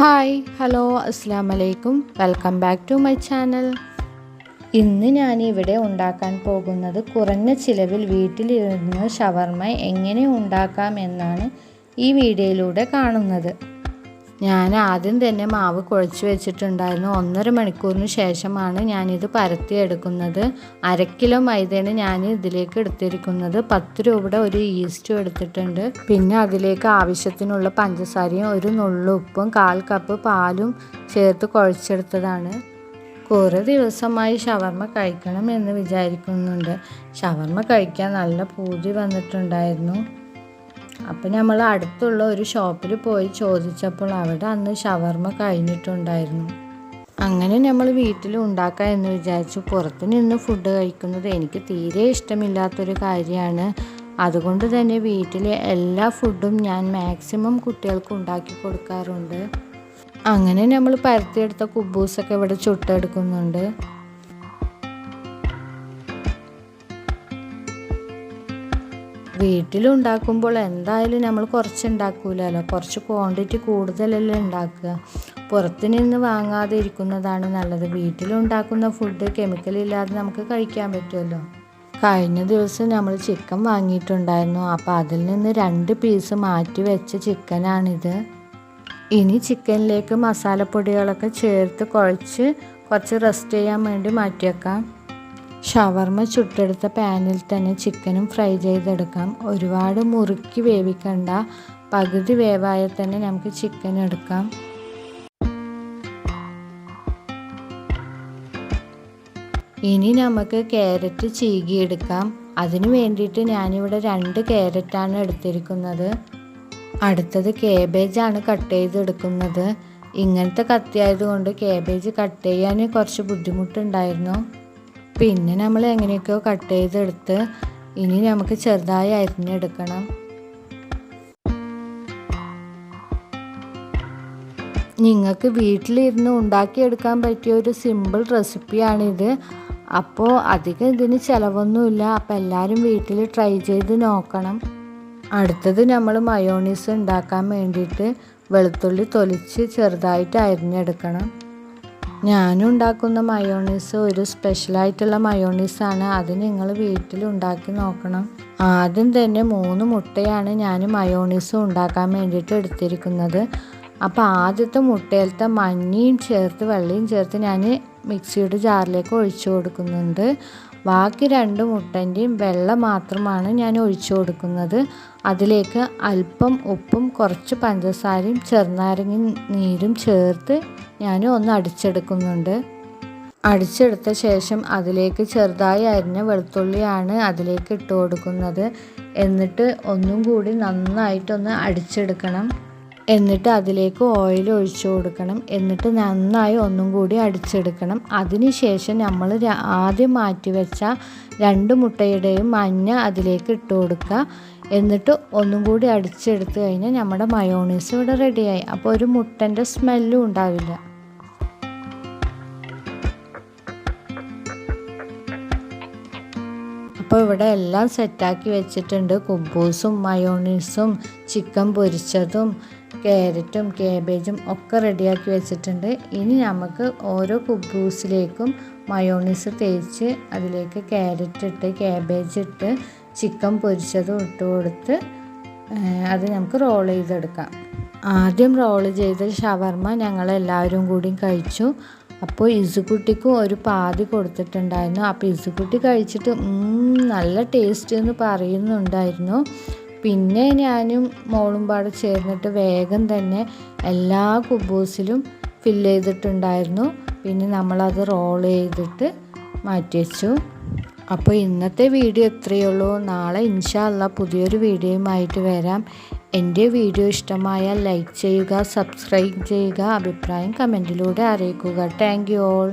Hi hello അസ്സാം വലൈക്കും welcome back to my channel. ഇന്ന് ഞാൻ ഇവിടെ ഉണ്ടാക്കാൻ പോകുന്നത് കുറഞ്ഞ ചിലവിൽ വീട്ടിലിരുന്ന് ഷവർമ എങ്ങനെ ഉണ്ടാക്കാം എന്നാണ് ഈ വീഡിയോയിലൂടെ കാണുന്നത്. ഞാൻ ആദ്യം തന്നെ മാവ് കുഴച്ച് വെച്ചിട്ടുണ്ടായിരുന്നു. ഒന്നര മണിക്കൂറിന് ശേഷമാണ് ഞാനിത് പരത്തിയെടുക്കുന്നത് അര കിലോ മൈദയാണ് ഞാൻ ഇതിലേക്ക് എടുത്തിരിക്കുന്നത്. പത്ത് രൂപയുടെ ഒരു ഈസ്റ്റും എടുത്തിട്ടുണ്ട്. പിന്നെ അതിലേക്ക് ആവശ്യത്തിനുള്ള പഞ്ചസാരയും ഒരു നുള്ളുപ്പും കാൽ കപ്പ് പാലും ചേർത്ത് കുഴച്ചെടുത്തതാണ്. കുറേ ദിവസമായി ഷവർമ്മ കഴിക്കണം എന്ന് വിചാരിക്കുന്നുണ്ട്. ഷവർമ്മ കഴിക്കാൻ നല്ല പൂതി വന്നിട്ടുണ്ടായിരുന്നു. അപ്പം നമ്മൾ അടുത്തുള്ള ഒരു ഷോപ്പിൽ പോയി ചോദിച്ചപ്പോൾ അവിടെ അന്ന് ഷവർമ കഴിഞ്ഞിട്ടുണ്ടായിരുന്നു. അങ്ങനെ നമ്മൾ വീട്ടിൽ ഉണ്ടാക്കാം എന്ന് വിചാരിച്ചു പുറത്തു നിന്ന് ഫുഡ് കഴിക്കുന്നത് എനിക്ക് തീരെ ഇഷ്ടമില്ലാത്തൊരു കാര്യമാണ്. അതുകൊണ്ട് തന്നെ വീട്ടിലെ എല്ലാ ഫുഡും ഞാൻ മാക്സിമം കുട്ടികൾക്ക് ഉണ്ടാക്കി കൊടുക്കാറുണ്ട്. അങ്ങനെ നമ്മൾ പരത്തിയെടുത്ത കുബൂസൊക്കെ ഇവിടെ ചുട്ടെടുക്കുന്നുണ്ട്. വീട്ടിലുണ്ടാക്കുമ്പോൾ എന്തായാലും നമ്മൾ കുറച്ച് ഉണ്ടാക്കൂലല്ലോ. കുറച്ച് ക്വാണ്ടിറ്റി കൂടുതലല്ലേ ഉണ്ടാക്കുക. പുറത്തു നിന്ന് വാങ്ങാതെ ഇരിക്കുന്നതാണ് നല്ലത്. വീട്ടിലുണ്ടാക്കുന്ന ഫുഡ് കെമിക്കൽ ഇല്ലാതെ നമുക്ക് കഴിക്കാൻ പറ്റുമല്ലോ. കഴിഞ്ഞ ദിവസം നമ്മൾ ചിക്കൻ വാങ്ങിയിട്ടുണ്ടായിരുന്നു. അപ്പോൾ അതിൽ നിന്ന് രണ്ട് പീസ് മാറ്റി വെച്ച ചിക്കനാണിത് ഇനി ചിക്കനിലേക്ക് മസാലപ്പൊടികളൊക്കെ ചേർത്ത് കുഴച്ച് കുറച്ച് റെസ്റ്റ് ചെയ്യാൻ വേണ്ടി മാറ്റി വെക്കാം ഷവർമ ചുട്ടെടുത്ത പാനിൽ തന്നെ ചിക്കനും ഫ്രൈ ചെയ്തെടുക്കാം. ഒരുപാട് മുറുക്കി വേവിക്കണ്ട. പകുതി വേവായ തന്നെ നമുക്ക് ചിക്കൻ എടുക്കാം. ഇനി നമുക്ക് ക്യാരറ്റ് ചീകിയെടുക്കാം. അതിനു വേണ്ടിയിട്ട് ഞാനിവിടെ രണ്ട് ക്യാരറ്റാണ് എടുത്തിരിക്കുന്നത്. അടുത്തത് കേബേജാണ് കട്ട് ചെയ്തെടുക്കുന്നത്. ഇങ്ങനത്തെ കത്തിയായതുകൊണ്ട് കേബേജ് കട്ട് ചെയ്യാൻ കുറച്ച് ബുദ്ധിമുട്ടുണ്ടായിരുന്നു. പിന്നെ നമ്മൾ എങ്ങനെയൊക്കെയോ കട്ട് ചെയ്തെടുത്ത് ഇനി നമുക്ക് ചെറുതായി അരിഞ്ഞെടുക്കണം നിങ്ങൾക്ക് വീട്ടിലിരുന്ന് ഉണ്ടാക്കിയെടുക്കാൻ പറ്റിയ ഒരു സിമ്പിൾ റെസിപ്പിയാണിത് അപ്പോൾ അധികം ഇതിന് ചിലവൊന്നുമില്ല. അപ്പോൾ എല്ലാവരും വീട്ടിൽ ട്രൈ ചെയ്ത് നോക്കണം. അടുത്തത് നമ്മൾ മയോണീസ് ഉണ്ടാക്കാൻ വേണ്ടിയിട്ട് വെളുത്തുള്ളി തൊലിച്ച് ചെറുതായിട്ട് അരിഞ്ഞെടുക്കണം. ഞാനും ഉണ്ടാക്കുന്ന മയോണീസ് ഒരു സ്പെഷ്യലായിട്ടുള്ള മയോണീസാണ്. അത് നിങ്ങൾ വീട്ടിൽ ഉണ്ടാക്കി നോക്കണം. ആദ്യം തന്നെ മൂന്ന് മുട്ടയാണ് ഞാൻ മയോണീസ് ഉണ്ടാക്കാൻ വേണ്ടിയിട്ട് എടുത്തിരിക്കുന്നത്. അപ്പോൾ ആദ്യത്തെ മുട്ടയിലത്തെ മഞ്ഞയും ചേർത്ത് വെള്ളയും ചേർത്ത് ഞാൻ മിക്സിയുടെ ജാറിലേക്ക് ഒഴിച്ചു കൊടുക്കുന്നുണ്ട്. ബാക്കി രണ്ട് മുട്ടന്റെയും വെള്ളം മാത്രമാണ് ഞാൻ ഒഴിച്ചു കൊടുക്കുന്നത്. അതിലേക്ക് അല്പം ഉപ്പും കുറച്ച് പഞ്ചസാരയും ചെറുനാരങ്ങ നീരും ചേർത്ത് ഞാൻ ഒന്ന് അടിച്ചെടുക്കുന്നുണ്ട്. അടിച്ചെടുത്ത ശേഷം അതിലേക്ക് ചെറുതായി അരിഞ്ഞ വെളുത്തുള്ളിയാണ് അതിലേക്ക് ഇട്ട് കൊടുക്കുന്നത്. എന്നിട്ട് ഒന്നും കൂടി നന്നായിട്ടൊന്ന് അടിച്ചെടുക്കണം. എന്നിട്ട് അതിലേക്ക് ഓയിൽ ഒഴിച്ചു കൊടുക്കണം. എന്നിട്ട് നന്നായി ഒന്നും കൂടി അടിച്ചെടുക്കണം. അതിനുശേഷം നമ്മൾ ആദ്യം മാറ്റി വെച്ച രണ്ട് മുട്ടയുടെയും മഞ്ഞ അതിലേക്ക് ഇട്ട് കൊടുക്കുക. എന്നിട്ട് ഒന്നും കൂടി അടിച്ചെടുത്ത് കഴിഞ്ഞാൽ നമ്മുടെ മയോണീസ് ഇവിടെ റെഡിയായി അപ്പോൾ ഒരു മുട്ടന്റെ സ്മെല്ലും ഉണ്ടാവില്ല. അപ്പോൾ ഇവിടെ എല്ലാം സെറ്റാക്കി വെച്ചിട്ടുണ്ട്. കുബൂസും മയോണീസും ചിക്കൻ പൊരിച്ചതും ക്യാരറ്റും കേബേജും ഒക്കെ റെഡിയാക്കി വെച്ചിട്ടുണ്ട്. ഇനി നമുക്ക് ഓരോ കുബൂസിലേക്കും മയോണീസ് തേച്ച് അതിലേക്ക് ക്യാരറ്റ് ഇട്ട് കേബേജ് ഇട്ട് ചിക്കൻ പൊരിച്ചതും ഇട്ട് കൊടുത്ത് അത് നമുക്ക് റോൾ ചെയ്തെടുക്കാം. ആദ്യം റോൾ ചെയ്ത ഷവർമ്മ ഞങ്ങളെല്ലാവരും കൂടി കഴിച്ചു. അപ്പോൾ ഇസുകുട്ടിക്കും ഒരു പാതി കൊടുത്തിട്ടുണ്ടായിരുന്നു. അപ്പോൾ ഇസുകുട്ടി കഴിച്ചിട്ട് നല്ല ടേസ്റ്റ് എന്ന് പറയുന്നുണ്ടായിരുന്നു. പിന്നെ ഞാനും മോളും പാടെ ചേർന്നിട്ട് വേഗം തന്നെ എല്ലാ കുബൂസിലും ഫിൽ ചെയ്തിട്ടുണ്ടായിരുന്നു. പിന്നെ നമ്മളത് റോൾ ചെയ്തിട്ട് മാറ്റി വെച്ചു. അപ്പോൾ ഇന്നത്തെ വീഡിയോ ഇത്രയേ ഉള്ളൂ. നാളെ ഇൻഷാല്ല പുതിയൊരു വീഡിയോയുമായിട്ട് വരാം. എന്റെ വീഡിയോ ഇഷ്ടമായാൽ ലൈക്ക് ചെയ്യുക സബ്സ്ക്രൈബ് ചെയ്യുക അഭിപ്രായം കമന്റിലൂടെ അറിയിക്കുക. Thank you all.